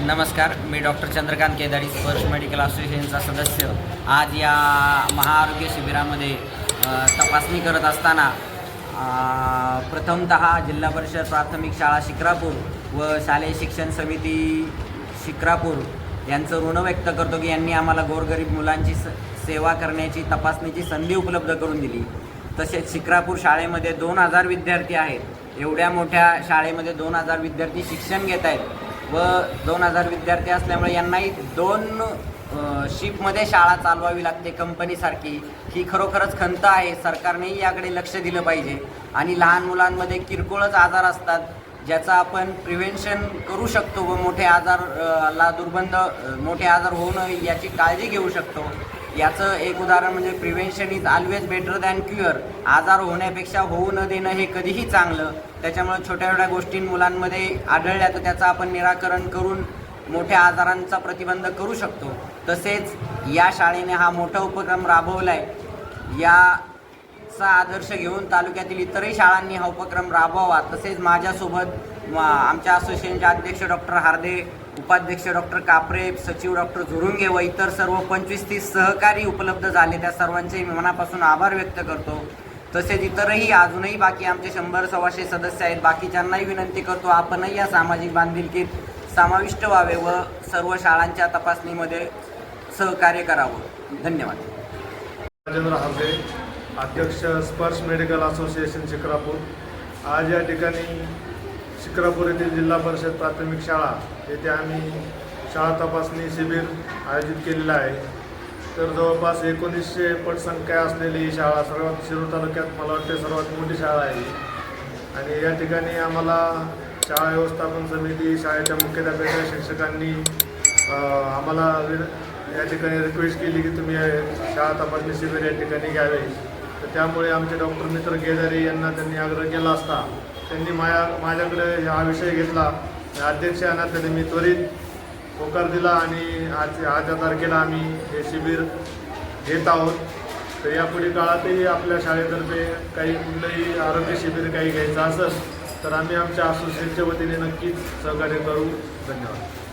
नमस्कार मी डॉक्टर चंद्रकांत केदारी स्पर्श मेडिकल असोसिएशनचा सदस्य. आज या महाआरोग्य शिबिरामध्ये तपासणी करत असताना प्रथमत प्रथमतः जिल्हा परिषद प्राथमिक शाळा शिक्रापूर व शालेय शिक्षण समिती शिक्रापूर यांचं ऋण व्यक्त करतो की यांनी आम्हाला गोरगरीब मुलांची स सेवा करण्याची तपासणीची संधी उपलब्ध करून दिली. तसेच शिक्रापूर शाळेमध्ये दोन हजार विद्यार्थी आहेत. एवढ्या मोठ्या शाळेमध्ये दोन हजार विद्यार्थी शिक्षण घेत आहेत. व दोन हजार विद्यार्थी असल्यामुळे यांनाही दोन शिपमध्ये शाळा चालवावी लागते कंपनीसारखी ही खरोखरच खंत आहे. सरकारनेही याकडे लक्ष दिलं पाहिजे. आणि लहान मुलांमध्ये किरकोळच आजार असतात ज्याचा आपण प्रिव्हेन्शन करू शकतो व मोठे आजार ला दुर्बंध मोठे आजार होऊ नये याची काळजी घेऊ शकतो. याचं एक उदाहरण म्हणजे prevention is always better than cure आजार होण्यापेक्षा होऊ न देणं हे कधीही चांगलं. त्याच्यामुळे छोट्या छोट्या गोष्टी मुलांमध्ये आढळल्या तर त्याचं आपण निराकरण करून मोठ्या आजारांचा प्रतिबंध करू शकतो. तसेच या शाळेने हा मोठा उपक्रम राबवला आहे याचा आदर्श घेऊन तालुक्यातील इतरही शाळांनी हा उपक्रम राबवावा. तसेच माझ्यासोबत आमच्या असोसिएशनचे अध्यक्ष डॉक्टर हार्दे उपाध्यक्ष डॉक्टर कापरे सचिव डॉक्टर झुरुंगे व इतर सर्व पंचवीस तीस सहकारी उपलब्ध झाले. त्या सर्वांचे मी मनापासून आभार व्यक्त करतो. तसेच इतरही अजूनही बाकी आमचे शंभर सव्वाशे सदस्य आहेत. बाकीच्यांनाही विनंती करतो आपणही या सामाजिक बांधिलकीत समाविष्ट व्हावे व सर्व शाळांच्या तपासणीमध्ये सहकार्य करावं. धन्यवाद. राजेंद्र हाबे अध्यक्ष स्पर्श मेडिकल असोसिएशन शिक्रापूर आज या ठिकाणी शिक्रापूर येथील जिल्हा परिषद प्राथमिक शाळा येथे आम्ही शाळा तपासणी शिबिर आयोजित केलेलं आहे. तर जवळपास एकोणीसशे पटसंख्या असलेली ही शाळा सर्वात शिरूर तालुक्यात मला वाटते सर्वात मोठी शाळा आहे आणि या ठिकाणी आम्हाला शाळा व्यवस्थापन समिती शाळेच्या मुख्याध्यापक शिक्षकांनी आम्हाला या ठिकाणी रिक्वेस्ट केली की तुम्ही शाळा तपासणी शिबिर या ठिकाणी घ्यावे. तर त्यामुळे आमचे डॉक्टर मित्र गेदारे यांना त्यांनी आग्रह केला असता त्यांनी माया माझ्याकडे हा विषय घेतला. अध्यक्ष या नात्याने मी त्वरित होकार दिला आणि आज आजच्या तारखेला आम्ही हे शिबिर घेत आहोत. तर यापुढील काळातही आपल्या शाळेतर्फे काही कुठलंही आरोग्य शिबिर काही घ्यायचं असेल तर आम्ही आमच्या असोसिएटच्या वतीने नक्कीच सहकार्य करू. धन्यवाद.